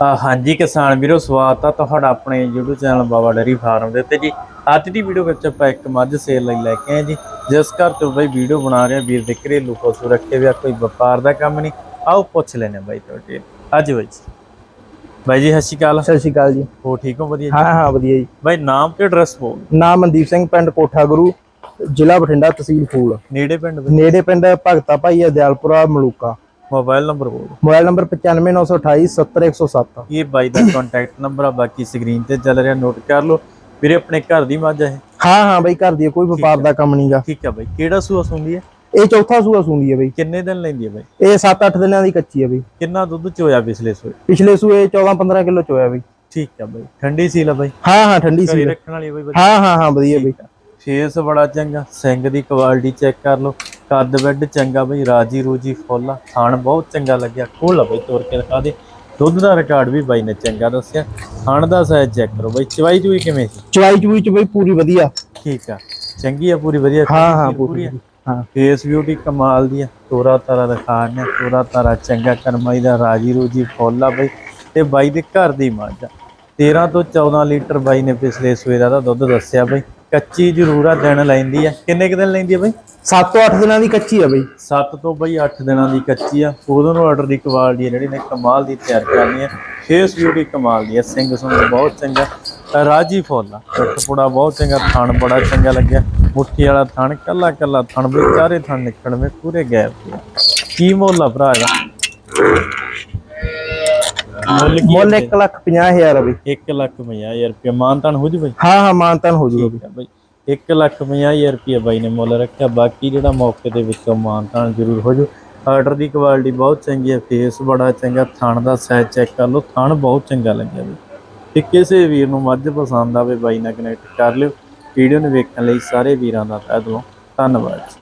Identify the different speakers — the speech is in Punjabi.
Speaker 1: ਹਾਂਜੀ ਕਿਸਾਨ ਵੀਰੋ ਸਵਾਗਤ ਆ ਤੁਹਾਡਾ ਆਪਣੇ YouTube channel Baba dairy farm ਦੇ ਉੱਤੇ ਜੀ। ਅੱਜ ਦੀ ਵੀਡੀਓ ਵਿੱਚ ਆਪਾਂ ਇੱਕ ਮੱਝ ਸੇਲ ਲਈ ਲੈ ਕੇ ਆਏ ਜੀ। ਜਿਸ ਘਰ ਤੋਂ ਬਈ ਵੀਡੀਓ ਬਣਾ ਰਹੇ ਵੀਰ ਦੇ ਘਰੇਲੂ ਪਸ਼ੂ ਰੱਖੇ ਹੋਇਆ ਕੋਈ ਵਪਾਰ ਦਾ ਕੰਮ ਨਹੀਂ। ਆਓ ਪੁੱਛ ਆ ਬਾਈ ਤੁਹਾਡੇ ਅੱਜ ਬਾਈ ਜੀ। ਬਾਈ ਜੀ ਸਤਿ ਸ਼੍ਰੀ ਅਕਾਲ।
Speaker 2: ਸਤਿ ਸ਼੍ਰੀ ਅਕਾਲ ਜੀ।
Speaker 1: ਹੋ ਠੀਕ ਹੋ? ਵਧੀਆ ਜੀ?
Speaker 2: ਹਾਂ ਹਾਂ ਵਧੀਆ ਜੀ।
Speaker 1: ਬਾਈ ਨਾਮ ਤੇ ਐਡਰੈਸ ਬੋਲ
Speaker 2: ਨਾਮ ਮਨਦੀਪ ਸਿੰਘ ਪਿੰਡ ਕੋਠਾ ਗੁਰੂ ਜ਼ਿਲ੍ਹਾ ਬਠਿੰਡਾ ਤਹਿਸੀਲ ਫੂਲ।
Speaker 1: ਨੇੜੇ ਪਿੰਡ
Speaker 2: ਨੇੜੇ ਪਿੰਡ ਭਗਤਾ ਭਾਈ ਅਦਿਆਲਪੁਰਾ ਮਲੂਕਾ।
Speaker 1: ਮੋਬਾਈਲ ਨੰਬਰ ਬੋਲ
Speaker 2: ਮੋਬਾਈਲ ਨੰਬਰ 95928 70107
Speaker 1: ਇਹ ਬਾਈ ਦਾ ਕੰਟੈਕਟ ਨੰਬਰ ਆ ਬਾਕੀ ਸਕਰੀਨ ਤੇ ਚੱਲ ਰਿਹਾ ਨੋਟ ਕਰ ਲਓ। ਵੀਰੇ ਆਪਣੇ ਘਰ ਦੀ ਮੱਝ ਹੈ
Speaker 2: ਹਾਂ ਹਾਂ ਬਈ ਘਰ ਦੀ ਹੈ, ਕੋਈ ਵਪਾਰ ਦਾ ਕੰਮ ਨਹੀਂਗਾ
Speaker 1: ਠੀਕ ਆ ਬਾਈ ਕਿਹੜਾ ਸੂਆ ਸੁੰਦੀ ਹੈ
Speaker 2: ਇਹ ਚੌਥਾ ਸੂਆ ਸੂੰਦੀ ਹੈ ਬਈ।
Speaker 1: ਕਿੰਨੇ ਦਿਨ ਲੈਂਦੀ ਹੈ ਬਾਈ?
Speaker 2: ਇਹ 7-8 ਦਿਨਾਂ ਦੀ ਕੱਚੀ ਹੈ ਬਈ।
Speaker 1: ਕਿੰਨਾ ਦੁੱਧ ਚੋਇਆ ਪਿਛਲੇ ਸੂਏ?
Speaker 2: ਪਿਛਲੇ ਸੂਏ 14-15 ਕਿਲੋ ਚੋਇਆ ਬਈ।
Speaker 1: ਠੀਕ ਆ ਬਾਈ ਠੰਡੀ ਸੀ ਲਾ ਬਾਈ।
Speaker 2: ਹਾਂ ਹਾਂ ਠੰਡੀ
Speaker 1: ਘਰੇ
Speaker 2: ਸੀ
Speaker 1: ਰੱਖਣ ਵਾਲੀ ਆ ਬਾਈ ਵਧੀਆ।
Speaker 2: ਹਾਂ ਹਾਂ ਹਾਂ ਵਧੀਆ ਬਈ।
Speaker 1: ਫੇਸ ਬੜਾ ਚੰਗਾ ਸਿੰਘ ਦੀ ਕੁਆਲਿਟੀ ਚੈੱਕ ਕਰ ਲਓ। ਕੱਦ ਬੈੱਡ ਚੰਗਾ ਬਈ ਰਾਜੀ ਰੂਜੀ ਫੁੱਲ ਆ ਥਣ ਬਹੁਤ ਚੰਗਾ ਲੱਗਿਆ। ਖੋਲ ਬਈ ਤੋੜ ਕੇ ਦਿਖਾ ਦੇ। ਦੁੱਧ ਦਾ ਰਿਕਾਰਡ ਵੀ ਬਾਈ ਨੇ ਚੰਗਾ ਦੱਸਿਆ। ਥਣ ਦਾ ਸਾਈਜ਼ ਚੈੱਕ ਕਰੋ ਬਈ ਚਵਾਈ ਚੂਈ ਕਿਵੇਂ ਸੀ?
Speaker 2: ਚਵਾਈ ਚੂਈ ਚ ਬਈ ਪੂਰੀ ਵਧੀਆ।
Speaker 1: ਠੀਕ ਆ। ਚੰਗੀ ਆ ਪੂਰੀ ਵਧੀਆ?
Speaker 2: ਹਾਂ ਹਾਂ
Speaker 1: ਪੂਰੀ ਆ?
Speaker 2: ਹਾਂ।
Speaker 1: ਫੇਸ ਬਿਊਟੀ ਕਮਾਲ ਦੀ ਆ। ਤੋਰਾ ਤਾਰਾ ਦਿਖਾਣੇ ਤੋਰਾ ਤਾਰਾ ਚੰਗਾ ਕਰਮਾਈ ਦਾ ਰਾਜੀ ਰੂਜੀ ਫੁੱਲ ਆ ਬਈ। ਤੇ ਬਾਈ ਦੇ ਘਰ ਦੀ ਮੱਝ ਆ। 13 ਤੋਂ 14 ਲੀਟਰ ਬਾਈ ਨੇ ਪਿਛਲੇ ਸਵੇਰ ਦਾ ਦੁੱਧ ਦੱਸਿਆ ਬਈ। ਕੱਚੀ ਜ਼ਰੂਰ ਆ ਦਿਨ ਲੈਂਦੀ ਆ। ਕਿੰਨੇ ਕੁ ਦਿਨ ਲੈਂਦੀ ਆ ਬਈ?
Speaker 2: 7 ਤੋਂ 8 ਦਿਨਾਂ ਦੀ ਕੱਚੀ ਹੈ ਬਈ।
Speaker 1: 7 ਤੋਂ ਬਈ 8 ਦਿਨਾਂ ਦੀ ਕੱਚੀ ਆ। ਉਦੋਂ ਨੂੰ ਆਰਡਰ ਦੀ ਕੁਆਲਿਟੀ ਆ ਜਿਹੜੀ ਨੇ ਕਮਾਲ ਦੀ ਤਿਆਰ ਕਰਨੀ ਆ। ਫੇਸ ਬਿਊਟੀ ਕਮਾਲ ਦੀ ਆ। ਸਿੰਘ ਸੁੰਗ ਬਹੁਤ ਚੰਗਾ। ਰਾਜੀ ਫੁੱਲ ਆ। ਪੁੜਾ ਬਹੁਤ ਚੰਗਾ ਥਣ ਬੜਾ ਚੰਗਾ ਲੱਗਿਆ। ਮੁੱਠੀ ਵਾਲਾ ਥਣ ਕੱਲਾ ਕੱਲਾ ਥਣ ਵੀ ਚਾਰੇ ਥਣ ਨਿਕਲਵੇਂ ਪੂਰੇ ਗੈਪ ਆ। ਕੀ ਮੁੱਲ ਆ ਭਰਾ ਇਹਦਾ? ਮੁੱਲ ਕੀ
Speaker 2: ਮੁੱਲ 1 ਲੱਖ 50 ਹਜ਼ਾਰ ਬਈ।
Speaker 1: 1 ਲੱਖ 50000 ਰੁਪਏ ਮਾਨਤਾਨ ਹੋ ਜੂ ਬਈ?
Speaker 2: ਹਾਂ ਹਾਂ ਮਾਨਤਨ ਹੋ ਜੂਗਾ ਬਈ।
Speaker 1: ਬਈ। 1 ਲੱਖ 50000 ਰੁਪਏ ਬਾਈ ਨੇ ਮੁੱਲ ਰੱਖਿਆ। ਬਾਕੀ ਜਿਹੜਾ ਮੌਕੇ ਦੇ ਵਿੱਚੋਂ ਮਾਨਤਾਨ ਜ਼ਰੂਰ ਹੋ ਜੂ। ਆਰਡਰ ਦੀ ਕੁਆਲਿਟੀ ਬਹੁਤ ਚੰਗੀ ਹੈ। ਫੇਸ ਬੜਾ ਚੰਗਾ। ਥਣ ਦਾ ਸਾਈਜ਼ ਚੈੱਕ ਕਰ ਲਓ। ਥਣ ਬਹੁਤ ਚੰਗਾ ਲੱਗਿਆ ਬਈ। ਤੇ ਕਿਸੇ ਵੀਰ ਨੂੰ ਮੱਝ ਪਸੰਦ ਆਵੇ ਬਾਈ ਨਾਲ ਕਨੈਕਟ ਕਰ ਲਿਓ। ਵੀਡੀਓ ਨੂੰ ਵੇਖਣ ਲਈ ਸਾਰੇ ਵੀਰਾਂ ਦਾ ਤਹਿ ਦਿਲੋਂ। ਧੰਨਵਾਦ